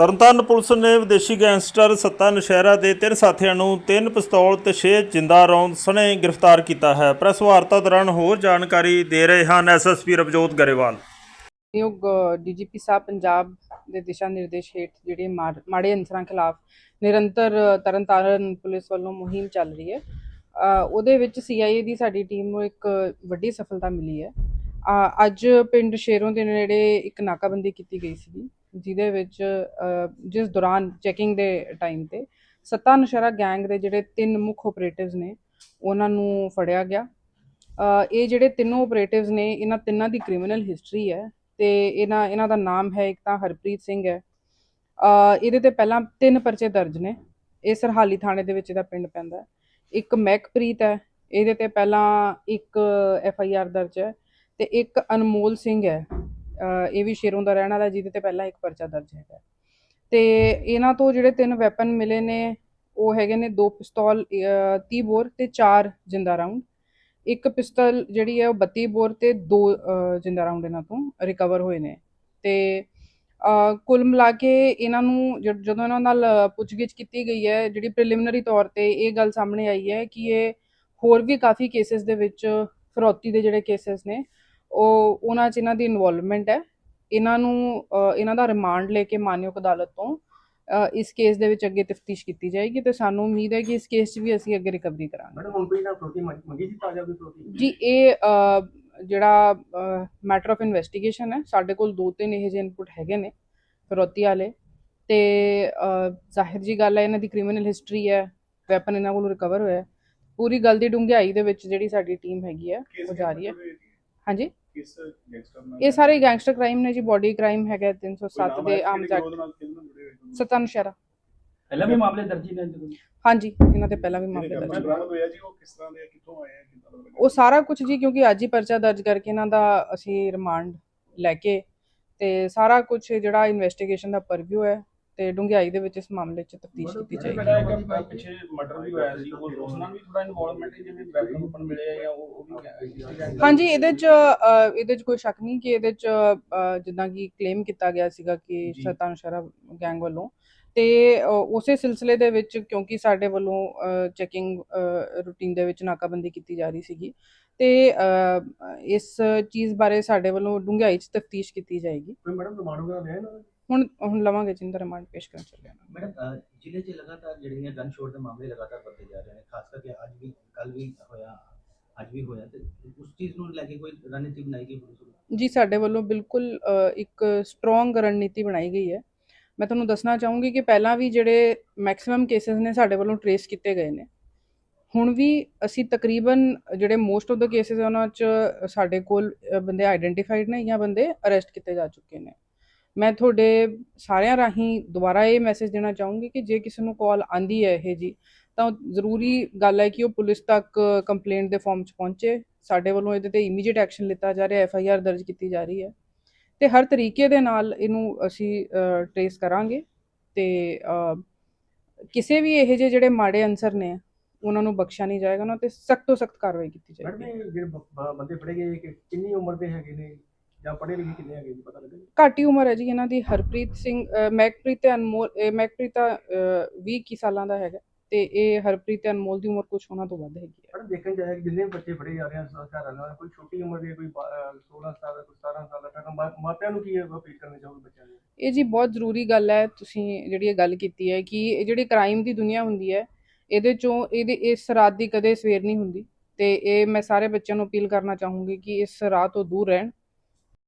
Tarn Taran police ਨੇ ਵਿਦੇਸ਼ੀ gangster ਸੱਤਾ ਨਸ਼ਹਿਰਾ ਦੇ ਤਿੰਨ ਸਾਥੀਆਂ ਨੂੰ ਤਿੰਨ ਪਿਸਤੌਲ ਤੇ 6 ਜਿੰਦਾ ਰੌਂਦ ਸਣੇ ਗ੍ਰਿਫਤਾਰ ਕੀਤਾ ਹੈ। ਪ੍ਰੈਸ ਵਾਰਤਾ ਦੌਰਾਨ ਹੋਰ ਜਾਣਕਾਰੀ ਦੇ ਰਹੇ ਹਨ ਐਸਐਸਪੀ ਰਵਜੋਤ ਗਰੇਵਾਲ। ਯੋਗ ਡੀਜੀਪੀ ਸਾਹਿਬ, ਪੰਜਾਬ ਦੇ ਦਿਸ਼ਾ ਨਿਰਦੇਸ਼ ਹੇਠ ਜਿਹੜੇ ਮਾੜ- ਮਾੜੇ ਅਨਸਰਾਂ ਖਿਲਾਫ ਨਿਰੰਤਰ ਤਰਨਤਾਰਨ ਪੁਲਿਸ ਵੱਲੋਂ ਮੁਹਿੰਮ ਚੱਲ ਰਹੀ ਹੈ। ਉਹਦੇ ਵਿੱਚ ਸੀਆਈਏ ਦੀ ਸਾਡੀ ਟੀਮ ਨੂੰ ਇੱਕ ਵੱਡੀ ਸਫਲਤਾ ਮਿਲੀ ਹੈ। ਅੱਜ ਪਿੰਡ ਸ਼ੇਰੋਂ ਦੇ ਨੇੜੇ ਇੱਕ ਨਾਕਾਬੰਦੀ ਕੀਤੀ ਗਈ ਸੀ ਜਿਹਦੇ ਵਿੱਚ ਜਿਸ ਦੌਰਾਨ ਚੈਕਿੰਗ ਦੇ ਟਾਈਮ ਤੇ ਸੱਤਾ ਨਸ਼ਰਾ ਗੈਂਗ ਦੇ ਜਿਹੜੇ ਤਿੰਨ ਮੁੱਖ ਆਪਰੇਟਿਵਸ ਨੇ, ਉਹਨਾਂ ਨੂੰ ਫੜਿਆ ਗਿਆ। ਇਹ ਜਿਹੜੇ ਤਿੰਨੋਂ ਆਪਰੇਟਿਵਸ ਨੇ, ਇਹਨਾਂ ਤਿੰਨਾਂ ਦੀ ਕ੍ਰਿਮੀਨਲ ਹਿਸਟਰੀ ਹੈ ਤੇ ਇਹਨਾਂ ਇਹਨਾਂ ਦਾ ਨਾਮ ਹੈ ਇੱਕ ਤਾਂ ਹਰਪ੍ਰੀਤ ਸਿੰਘ ਹੈ। ਇਹਦੇ ਤੇ ਪਹਿਲਾਂ ਤਿੰਨ ਪਰਚੇ ਦਰਜ ਨੇ। ਇਹ ਸਰਹਾਲੀ ਥਾਣੇ ਦੇ ਵਿੱਚ ਇਹਦਾ ਪਿੰਡ ਪੈਂਦਾ ਇੱਕ ਮਹਿਕਪ੍ਰੀਤ ਹੈ, ਇਹਦੇ ਤੇ ਪਹਿਲਾਂ ਇੱਕ ਐਫ ਆਈ ਆਰ ਦਰਜ ਹੈ ਤੇ ਇੱਕ ਅਨਮੋਲ ਸਿੰਘ ਹੈ। ਇਹ ਵੀ ਸ਼ੇਰੋਂ ਦਾ ਰਹਿਣ ਵਾਲਾ ਜਿਹਦੇ ਤੇ ਪਹਿਲਾਂ ਇੱਕ ਪਰਚਾ ਦਰਜ ਹੈਗਾ ਤੇ ਇਹਨਾਂ ਤੋਂ ਜਿਹੜੇ ਤਿੰਨ ਵੈਪਨ ਮਿਲੇ ਨੇ ਉਹ ਹੈਗੇ ਨੇ ਦੋ ਪਿਸਤੌਲ ਅ, 30 ਬੋਰ ਤੇ ਚਾਰ ਜਿੰਦਾ ਰਾਉਂਡ ਇੱਕ ਪਿਸਤਲ ਜਿਹੜੀ ਹੈ ਉਹ 32 ਬੋਰ ਤੇ ਦੋ ਜਿੰਦਾ ਰਾਉਂਡ ਇਹਨਾਂ ਤੋਂ ਰਿਕਵਰ ਹੋਏ ਨੇ। ਤੇ ਕੁੱਲ ਮਿਲਾ ਕੇ ਇਹਨਾਂ ਨੂੰ ਜਦ- ਜਦੋਂ ਇਹਨਾਂ ਨਾਲ ਪੁੱਛਗਿੱਛ ਕੀਤੀ ਗਈ ਹੈ ਜਿਹੜੀ ਪ੍ਰੀਲਿਮਿਨਰੀ ਤੌਰ ਤੇ ਇਹ ਗੱਲ ਸਾਹਮਣੇ ਆਈ ਹੈ ਕਿ ਇਹ ਹੋਰ ਵੀ ਕਾਫੀ ਕੇਸਿਸ ਦੇ ਵਿੱਚ ਫਰੋਤੀ ਦੇ ਜਿਹੜੇ ਕੇਸਿਸ ਨੇ ਉਹ ਉਹਨਾਂ 'ਚ ਇਹਨਾਂ ਦੀ ਇਨਵੋਲਵਮੈਂਟ ਹੈ। ਇਹਨਾਂ ਨੂੰ ਇਹਨਾਂ ਦਾ ਰਿਮਾਂਡ ਲੈ ਕੇ ਮਾਨਯੋਗ ਅਦਾਲਤ ਤੋਂ ਇਸ ਕੇਸ ਦੇ ਵਿੱਚ ਅੱਗੇ ਤਫਤੀਸ਼ ਕੀਤੀ ਜਾਏਗੀ ਤੇ ਸਾਨੂੰ ਉਮੀਦ ਹੈ ਕਿ ਇਸ ਕੇਸ 'ਚ ਵੀ ਅਸੀਂ ਅੱਗੇ ਰਿਕਵਰੀ ਕਰਾਂਗੇ। ਮੈਡਮ ਹੁਣ ਕੋਈ ਨਾ ਪ੍ਰੋਟੀ ਮੰਗੀ ਸੀ ਤਾਜ਼ਾ ਕੋਈ ਪ੍ਰੋਟੀ ਜੀ ਇਹ ਜਿਹੜਾ ਮੈਟਰ ਆਫ ਇਨਵੈਸਟੀਗੇਸ਼ਨ ਹੈ ਸਾਡੇ ਕੋਲ ਦੋ ਤਿੰਨ ਇਹੋ ਜਿਹੇ ਇਨਪੁਟ ਹੈਗੇ ਨੇ ਫਿਰੌਤੀ ਵਾਲੇ। ਤੇ ਜ਼ਾਹਿਰ ਜੀ ਗੱਲ ਹੈ ਇਹਨਾਂ ਦੀ ਕ੍ਰਿਮੀਨਲ ਹਿਸਟਰੀ ਹੈ ਵੈਪਨ ਇਹਨਾਂ ਕੋਲੋਂ ਰਿਕਵਰ ਹੋਇਆ। ਪੂਰੀ ਗੱਲ ਦੀ ਡੂੰਘਾਈ ਦੇ ਵਿੱਚ ਜਿਹੜੀ ਸਾਡੀ ਟੀਮ ਹੈਗੀ ਹੈ ਉਹ ਜਾ ਰਹੀ ਹੈ? ਹਾਂਜੀ? ਕਿਸ ਗੈਂਗਸਟਰ ਨਾਲ ਇਹ ਸਾਰੇ ਗੈਂਗਸਟਰ ਕ੍ਰਾਈਮ ਨੇ ਜੀ ਬਾਡੀ ਕ੍ਰਾਈਮ ਹੈਗਾ 307 ਦੇ ਆਮ ਜੱਟ। ਸਤਨ ਸ਼ਰਾ। ਪਹਿਲਾਂ ਵੀ ਮਾਮਲੇ ਦਰਜ ਨੇ ਹਾਂਜੀ ਇਹਨਾਂ ਤੇ ਪਹਿਲਾਂ ਵੀ ਮਾਮਲੇ ਦਰਜ। ਬਰਾਮਦ ਹੋਇਆ ਜੀ ਉਹ ਕਿਸ ਤਰ੍ਹਾਂ ਦੇ ਕਿੱਥੋਂ ਆਏ ਆ ਕਿੱਦਾਂ ਉਹ ਸਾਰਾ ਕੁਝ ਜੀ ਕਿਉਂਕਿ ਅੱਜ ਹੀ ਪਰਚਾ ਦਰਜ ਕਰਕੇ ਇਹਨਾਂ ਦਾ ਅਸੀਂ ਰਿਮਾਂਡ ਲੈ ਕੇ ਤੇ ਸਾਰਾ ਕੁਝ ਜਿਹੜਾ ਇਨਵੈਸਟੀਗੇਸ਼ਨ ਦਾ ਪਰਵਿਊ ਹੈ ਤੇ ਡੂੰਘਾਈ ਦੇ ਵਿੱਚ ਇਸ ਮਾਮਲੇ 'ਚ ਤਫਤੀਸ਼ ਕੀਤੀ ਜਾਏਗੀ। ਇੱਕ ਪਿੱਛੇ ਮਰਡਰ ਵੀ ਹੋਇਆ ਸੀ ਉਹ ਉਸ ਨਾਲ ਵੀ ਥੋੜਾ ਇਨਵੋਲਵਮੈਂਟ ਹੈ ਜਿਵੇਂ ਵੈਪਨ ਵੂਪਨ ਮਿਲੇ ਆ ਜਾਂ ਉਹ ਉਹ ਵੀ ਹਾਂਜੀ ਇਹਦੇ 'ਚ ਇਹਦੇ 'ਚ ਕੋਈ ਸ਼ੱਕ ਨਹੀਂ ਕਿ ਇਹਦੇ 'ਚ ਜਿੱਦਾਂ ਕਿ ਕਲੇਮ ਕੀਤਾ ਗਿਆ ਸੀਗਾ ਕਿ। ਸਤਾਨ ਸ਼ਰਾ ਗੈਂਗ ਵੱਲੋਂ। ਤੇ ਉਸੇ ਸਿਲਸਿਲੇ ਦੇ ਵਿੱਚ ਕਿਉਂਕਿ ਸਾਡੇ ਵੱਲੋਂ ਚੈਕਿੰਗ ਰੂਟੀਨ ਦੇ ਵਿੱਚ ਨਾਕਾਬੰਦੀ ਕੀਤੀ ਜਾ ਰਹੀ ਸੀਗੀ। ਤੇ ਇਸ ਚੀਜ਼ ਬਾਰੇ ਸਾਡੇ ਵੱਲੋਂ ਡੂੰਘਾਈ 'ਚ ਤਫਤੀਸ਼ ਕੀਤੀ ਜਾਏਗੀ। ਮੈਡਮ ਲਿਆ ਇਹਨਾਂ ਦਾ ਹੁਣ ਹੁਣ ਲਵਾਂਗੇ ਜਿੰਦਾ ਰਿਮਾਂਡ ਪੇਸ਼ ਕਰਨ ਚੱਲਿਆ ਮੈਡਮ ਅਹ ਜ਼ਿਲ੍ਹੇ 'ਚ ਲਗਾਤਾਰ ਜਿਹੜੀਆਂ ਗਨ ਸ਼ੋਟ ਦੇ ਮਾਮਲੇ ਲਗਾਤਾਰ ਵੱਧਦੇ ਜਾ ਰਹੇ ਨੇ ਖਾਸ ਕਰਕੇ ਅੱਜ ਵੀ ਕੱਲ ਵੀ ਹੋਇਆ ਅੱਜ ਵੀ ਹੋਇਆ ਤੇ ਉਸ ਚੀਜ਼ ਨੂੰ ਲੈ ਕੇ ਕੋਈ ਰਣਨੀਤੀ ਬਣਾਈ ਗਈ ਪੁਲਿਸ ਜੀ ਸਾਡੇ ਵੱਲੋਂ ਬਿਲਕੁਲ ਅ, ਇੱਕ ਸਟਰੋਂਗ ਰਣਨੀਤੀ ਬਣਾਈ ਗਈ ਹੈ। ਮੈਂ ਤੁਹਾਨੂੰ ਦੱਸਣਾ ਚਾਹੂੰਗੀ ਕਿ ਪਹਿਲਾਂ ਵੀ ਜਿਹੜੇ ਮੈਕਸਿਮਮ ਕੇਸਿਸ ਨੇ ਸਾਡੇ ਵੱਲੋਂ ਟਰੇਸ ਕੀਤੇ ਗਏ ਨੇ। ਹੁਣ ਵੀ ਅਸੀਂ ਤਕਰੀਬਨ ਜਿਹੜੇ ਮੋਸਟ ਆਫ ਦਾ ਕੇਸਿਸ ਉਹਨਾਂ 'ਚ ਸਾਡੇ ਕੋਲ ਅ, ਬੰਦੇ ਆਈਡੈਂਟੀਫਾਈਡ ਨੇ ਜਾਂ ਬੰਦੇ ਅਰੈਸਟ ਕੀਤੇ ਜਾ ਚੁੱਕੇ ਨੇ। ਮੈਂ ਤੁਹਾਡੇ ਸਾਰਿਆਂ ਰਾਹੀਂ ਦੁਬਾਰਾ ਇਹ ਮੈਸੇਜ ਦੇਣਾ ਚਾਹੂੰਗੀ ਕਿ ਜੇ ਕਿਸੇ ਨੂੰ ਕਾਲ ਆਂਦੀ ਹੈ ਇਹ ਜੀ ਤਾਂ ਜ਼ਰੂਰੀ ਗੱਲ ਹੈ ਕਿ ਉਹ ਪੁਲਿਸ ਤੱਕ ਕੰਪਲੇਂਟ ਦੇ ਫਾਰਮ 'ਚ ਪਹੁੰਚੇ। ਸਾਡੇ ਵੱਲੋਂ ਇਹਦੇ ਤੇ ਇਮੀਡੀਏਟ ਐਕਸ਼ਨ ਲਿੱਤਾ ਜਾ ਰਿਹਾ ਐਫ ਆਈ ਆਰ ਦਰਜ ਕੀਤੀ ਜਾ ਰਹੀ ਹੈ। ਤੇ ਹਰ ਤਰੀਕੇ ਦੇ ਨਾਲ ਇਹਨੂੰ ਅਸੀਂ ਟਰੇਸ ਕਰਾਂਗੇ ਤੇ ਕਿਸੇ ਵੀ ਇਹੋ ਜਿਹੇ ਜਿਹੜੇ ਮਾੜੇ ਅਨਸਰ ਨੇ ਉਹਨਾਂ ਨੂੰ ਬਖਸ਼ਿਆ ਨਹੀਂ ਜਾਏਗਾ ਉਹਨਾਂ ਤੇ ਸਖਤ ਤੋਂ ਸਖਤ ਕਾਰਵਾਈ ਕੀਤੀ ਮੈਡਮ ਜਾਏਗੀ। ਇਹ ਜਿਹੜੇ ਬੰਦੇ ਫੜੇ ਗਏ ਕਿੰਨੀ ਉਮਰ ਦੇ ਹੈਗੇ ਨੇ? ਜਾਂ ਪੜ੍ਹੇ ਲਿਖੇ ਕਿੰਨੇ ਹੈਗੇ ਜੀ ਪਤਾ ਲੱਗਾ? ਘੱਟ ਹੀ ਉਮਰ ਹੈ ਜੀ ਇਹਨਾਂ ਦੀ ਹਰਪ੍ਰੀਤ ਸਿੰਘ ਅ, ਮਹਿਕਪ੍ਰੀਤ ਤੇ ਅਨਮੋਲ ਇਹ ਮਹਿਕਪ੍ਰੀਤ ਤਾਂ 20 21 ਸਾਲਾਂ ਦਾ ਹੈਗਾ ਤੇ ਇਹ ਹਰਪ੍ਰੀਤ ਤੇ ਅਨਮੋਲ ਦੀ ਉਮਰ ਕੁਝ ਉਹਨਾਂ ਤੋਂ ਵੱਧ ਹੈਗੀ ਹੈ। ਮੈਡਮ ਦੇਖਣ ਚਾਹਿਆ ਕਿ ਜਿੰਨੇ ਵੀ ਬੱਚੇ ਫੜੇ ਜਾ ਰਹੇ ਆ ਘਰਾਂ ਨਾਲ ਕੋਈ ਛੋਟੀ ਉਮਰ ਦੇ ਕੋਈ ਬਾ- ਅਹ 16 ਸਾਲ ਦਾ ਕੋਈ 17 ਸਾਲ ਦਾ ਤਾਂ ਮਾ- ਮਾਪਿਆਂ ਨੂੰ ਕੀ ਅਪੀਲ ਕਰਨੀ ਚਾਹੋਗੇ ਬੱਚਿਆਂ ਨੂੰ ਇਹ ਜੀ ਬਹੁਤ ਜ਼ਰੂਰੀ ਗੱਲ ਹੈ ਤੁਸੀਂ ਜਿਹੜੀ ਇਹ ਗੱਲ ਕੀਤੀ ਹੈ ਕਿ ਇਹ ਜਿਹੜੀ ਕ੍ਰਾਈਮ ਦੀ ਦੁਨੀਆ ਹੁੰਦੀ ਹੈ ਇਹਦੇ ਚੋਂ ਇਹਦੇ ਇਸ ਰਾਤ ਦੀ ਕਦੇ ਸਵੇਰ ਨਹੀਂ ਹੁੰਦੀ ਤੇ ਇਹ ਮੈਂ ਸਾਰੇ ਬੱਚਿਆਂ ਨੂੰ ਅਪੀਲ ਕਰਨਾ ਚਾਹੂੰਗੀ ਕਿ ਇਸ ਰਾਤ ਤੋਂ ਦੂਰ ਰਹਿਣ।